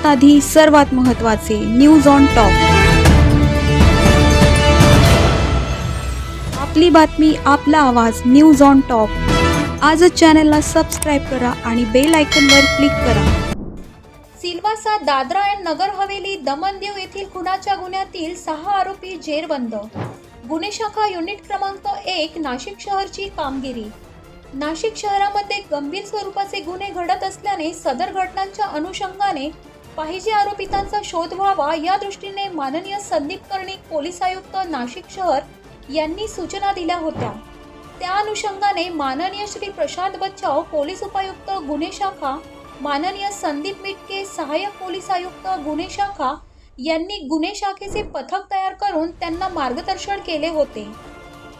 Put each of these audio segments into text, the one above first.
सर्वात आधी सर्वात महत्त्वाचे न्यूज ऑन टॉप आपली बातमी आपला आवाज न्यूज ऑन टॉप आजच चॅनलला सबस्क्राईब करा आणि बेल आयकनवर क्लिक करा. सिल्वासा दादरा अँड नगर हवेली दमनदेव येथील खुनाच्या गुन्ह्यातील सहा आरोपी जेरबंद. गुन्हे शाखा युनिट क्रमांक एक नाशिक शहरची कामगिरी. नाशिक शहरामध्ये गंभीर स्वरूपाचे गुन्हे घडत असल्याने सदर घटनांच्या अनुषंगाने पाहिजे आरोपितांचा शोध व्हावा या दृष्टीने माननीय संदीप कर्णिक पोलीस आयुक्त नाशिक शहर यांनी सूचना दिल्या होत्या. त्या अनुषंगाने माननीय श्री प्रशांत बच्चाव पोलीस उपायुक्त गुन्हे शाखा माननीय संदीप मिटके सहाय्यक पोलीस आयुक्त गुन्हे शाखा यांनी गुन्हे शाखेचे पथक तयार करून त्यांना मार्गदर्शन केले होते.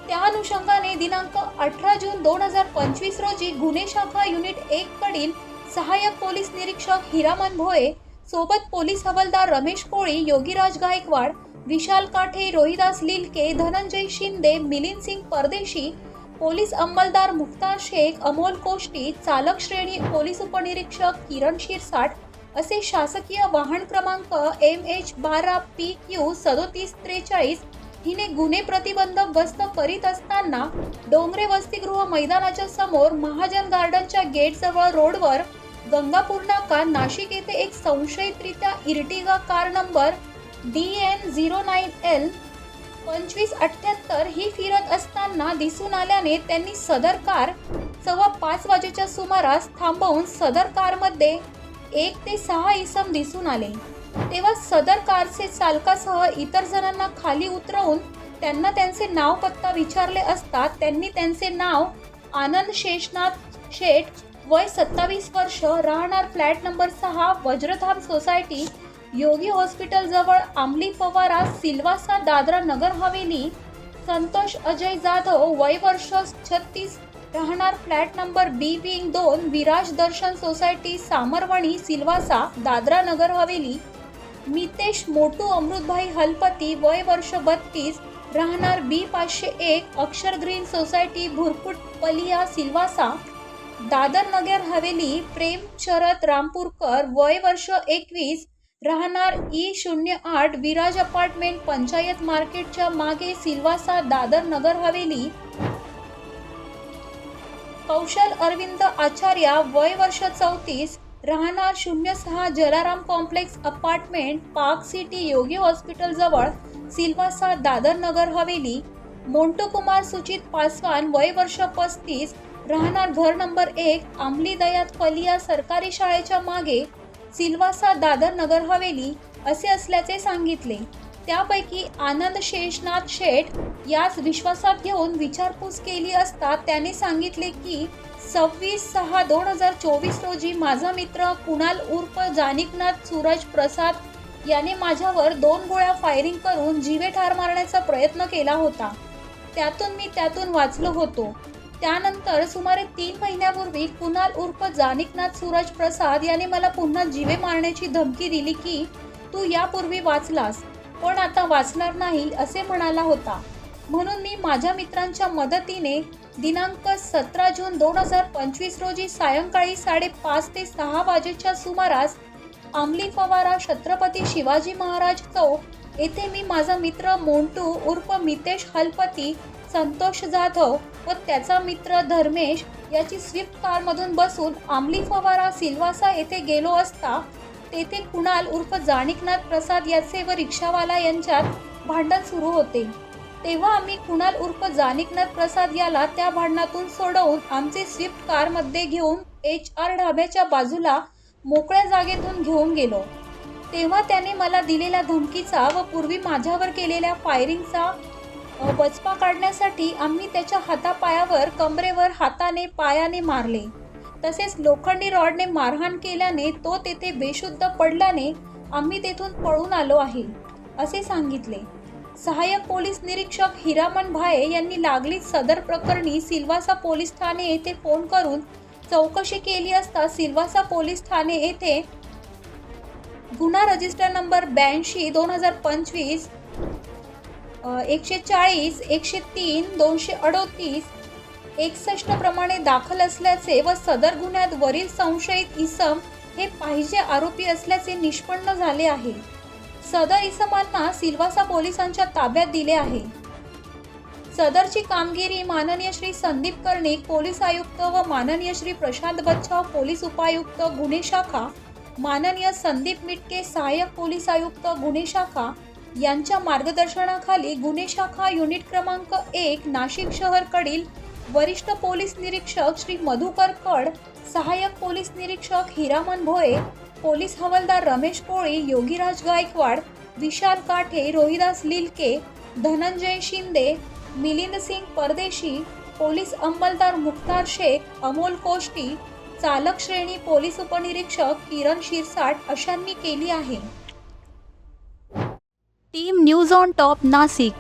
त्या अनुषंगाने दिनांक अठरा जून दोन हजार पंचवीस रोजी गुन्हे शाखा युनिट एक कडील सहाय्यक पोलीस निरीक्षक हिरामन भोये सोबत पोलीस हवालदार रमेश कोळी योगीराज गायकवाड विशाल काठे रोहिदास लिलके धनंजय शिंदे मिलिंद सिंग परदेशी पोलीस अंमलदार मुख्तार शेख अमोल कोष्टी चालक श्रेणी पोलीस उपनिरीक्षक किरण शिरसाट असे शासकीय वाहन क्रमांक एम एच बारा पी क्यू सदोतीस त्रेचाळीस. हिने गुन्हे प्रतिबंधक गस्त करीत असताना डोंगरे वसतिगृह मैदानाच्या समोर महाजन गार्डनच्या गेटजवळ रोडवर गंगापूर नाका नाशिक येथे एक संशयितरित्या Ertiga car number D N zero nine L पंचवीस अठ्ठ्याहत्तर ही फिरत असताना दिसून आल्याने त्यांनी सदर कार सव्वा पाच वाजेच्या सुमारास थांबवून सदर कारमध्ये एक ते सहा इसम दिसून आले. तेव्हा सदर कारचे चालकासह इतर जणांना खाली उतरवून त्यांना त्यांचे नाव पत्ता विचारले असता त्यांनी त्यांचे नाव आनंद शेषनाथ शेठ वय सत्तावीस वर्ष राहणार फ्लॅट नंबर सहा वज्रधाम सोसायटी योगी हॉस्पिटल जवळ आमली पवारा सिल्वासा दादरा नगर हवेली संतोष अजय जाधव वय वर्ष छत्तीस राहणार फ्लॅट नंबर बी विंग दोन विराज दर्शन सोसायटी सामरवणी सिल्वासा दादरा नगर हवेली. मितेश मोटू अमृतभाई हलपती वय वर्ष बत्तीस राहणार बी पाचशे एक अक्षर ग्रीन सोसायटी भुरकुट पलिया सिल्वासा. दादर नगर हवेली प्रेम शरद रामपूरकर वय वर्ष एकवीस राहणार ई शून्य आठ विराज अपार्टमेंट पंचायत मार्केटच्या मागे सिल्वासा दादर नगर हवेली. कौशल अरविंद आचार्य वय वर्ष चौतीस राहणार शून्य सहा Jalaram complex apartment park city Yogi hospital जवळ सिल्वासा दादर नगर हवेली. मोंटू कुमार सुचित पासवान वय वर्ष पस्तीस राहणार घर नंबर एक आमली दयात फलिया सरकारी शाळेच्या मागे सिल्वासा दादर नगर हवेली असे असल्याचे सांगितले. त्यापैकी आनंद शेषनाथ शेठ यास विश्वासात घेऊन विचारपूस केली असता त्याने सांगितले की सव्वीस सहा दोन हजार चोवीस रोजी माझा मित्र कुणाल उर्फ जानिकनाथ सूरज प्रसाद याने माझ्यावर दोन गोळ्या फायरिंग करून जीवे ठार मारण्याचा प्रयत्न केला होता. त्यातून मी त्यातून वाचलो होतो. त्यानंतर सुमारे तीन महिन्यापूर्वी कुणाल उर्फ जानिकनाथ सूरज प्रसाद याने मला पुन्हा जीवे मारण्याची धमकी दिली की तू यापूर्वी वाचलास पण आता वाचणार नाही असे म्हणाला होता. म्हणून मी माझ्या मित्रांच्या मदतीने दिनांक सतरा जून दोन हजार पंचवीस रोजी सायंकाळी साडेपाच ते सहा वाजेच्या सुमारास आमली फवारा छत्रपती शिवाजी महाराज चौक येथे मी माझा मित्र मोंटू उर्फ मितेश हलपती संतोष जाधव व त्याचा मित्र धर्मेश याची स्विफ्ट कारमधून बसून आमली फवारा सिल्वासा येथे गेलो असता तेथे कुणाल उर्फ जाणिकनाथ प्रसाद याचे व रिक्षावाला यांच्यात भांडण सुरू होते. तेव्हा आम्ही कुणाल उर्फ जानिकनाथ प्रसाद याला त्या भांडणातून सोडवून आमचे स्विफ्ट कारमध्ये घेऊन एच आर ढाब्याच्या बाजूला मोकळ्या जागेतून घेऊन गेलो. तेव्हा त्याने मला दिलेल्या धमकीचा व पूर्वी माझ्यावर केलेल्या फायरिंगचा बचपा काढण्यासाठी आम्ही त्याच्या हातापायावर कमरेवर हाताने पायाने मारले. तसेच लोखंडी रॉडने मारहाण केल्याने तो तेथे बेशुद्ध पडल्याने आम्ही तेथून पळून आलो आहे असे सांगितले. सहाय्यक पोलीस निरीक्षक हिरामन भाये यांनी लागलीच सदर प्रकरणी सिल्वासा पोलीस ठाणे येथे फोन करून चौकशी केली असता सिल्वासा पोलीस ठाणे येथे गुन्हा रजिस्टर नंबर ब्याऐंशी दोन हजार पंचवीस एकशे चाळीस एकशे तीन दोनशे अडोतीस एकसष्ट प्रमाणे दाखल असल्याचे व सदर गुन्ह्यात वरील संशयित इसम हे पाहिजे आरोपी असल्याचे निष्पन्न झाले आहे. सदर इसमांना सिल्वासा पोलिसांच्या ताब्यात दिले आहे. सदरची कामगिरी माननीय श्री संदीप कर्णिक पोलीस आयुक्त व माननीय श्री प्रशांत बच्छाव पोलीस उपायुक्त गुन्हे शाखा माननीय संदीप मिटके सहाय्यक पोलीस आयुक्त गुन्हे शाखा यांच्या मार्गदर्शनाखाली गुन्हे शाखा युनिट क्रमांक एक नाशिक शहरकडील वरिष्ठ पोलीस निरीक्षक श्री मधुकर कड सहाय्यक पोलीस निरीक्षक हिरामन भोये पोलीस हवालदार रमेश कोळी योगीराज गायकवाड विशाल काठे रोहिदास लिलके धनंजय शिंदे मिलिंद सिंग परदेशी पोलीस अंमलदार मुख्तार शेख अमोल कोष्टी चालक श्रेणी पोलीस उपनिरीक्षक किरण शिरसाट अशांनी केली आहे. Team news on top Nashik.